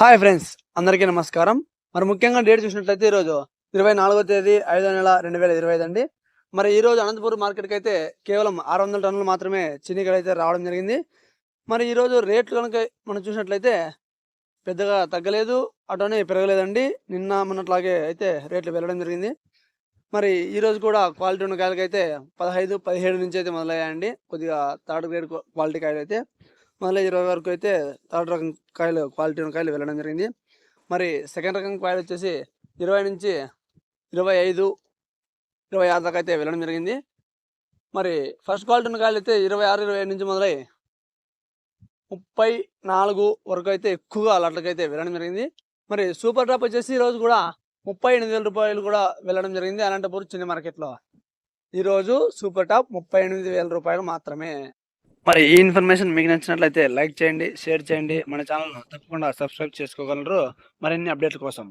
Hi friends అందరికీ నమస్కారం. మరి ముఖ్యంగా డేట్ చూసినట్లయితే ఈరోజు ఇరవై నాలుగో తేదీ ఐదో నెల రెండు వేల ఇరవై ఐదు అండి. మరి ఈరోజు అనంతపూర్ అనంతపురం మార్కెట్కి అయితే కేవలం ఆరు వందల టన్నులు మాత్రమే చిన్నికలు అయితే రావడం జరిగింది. మరి ఈరోజు రేట్లు కనుక మనం చూసినట్లయితే పెద్దగా తగ్గలేదు అటునే పెరగలేదండి. నిన్న మొన్నట్లాగే అయితే రేట్లు వెళ్ళడం జరిగింది. మరి ఈరోజు కూడా క్వాలిటీ ఉన్న కాయలకి అయితే పదహైదు పదిహేడు నుంచి అయితే మొదలయ్యాయండి. కొద్దిగా థర్డ్ గ్రేడ్ క్వాలిటీ కాయలు అయితే మళ్ళీ ఇరవై వరకు అయితే థర్డ్ రకం కాయలు క్వాలిటీ ఉన్న కాయలు వెళ్ళడం జరిగింది. మరి సెకండ్ రకం కాయలు వచ్చేసి ఇరవై నుంచి ఇరవై ఐదు ఇరవై ఆరు దాకా అయితే వెళ్ళడం జరిగింది. మరి ఫస్ట్ క్వాలిటీ ఉన్న కాయలు అయితే ఇరవై ఆరు ఇరవై ఐదు నుంచి మొదలై ముప్పై నాలుగు వరకు అయితే ఎక్కువగా అలాట్లకైతే వెళ్ళడం జరిగింది. మరి సూపర్ టాప్ వచ్చేసి ఈరోజు కూడా ముప్పై ఎనిమిది వేల రూపాయలు కూడా వెళ్ళడం జరిగింది అనంతపూర్ చిన్న మార్కెట్లో ఈరోజు సూపర్ టాప్ ముప్పై ఎనిమిది వేల రూపాయలు మాత్రమే. మరి ఈ ఇన్ఫర్మేషన్ మీకు నచ్చినట్లయితే లైక్ చేయండి షేర్ చేయండి. మన ఛానల్ను తప్పకుండా సబ్స్క్రైబ్ చేసుకోగలరు. మరిన్ని అప్డేట్ల కోసం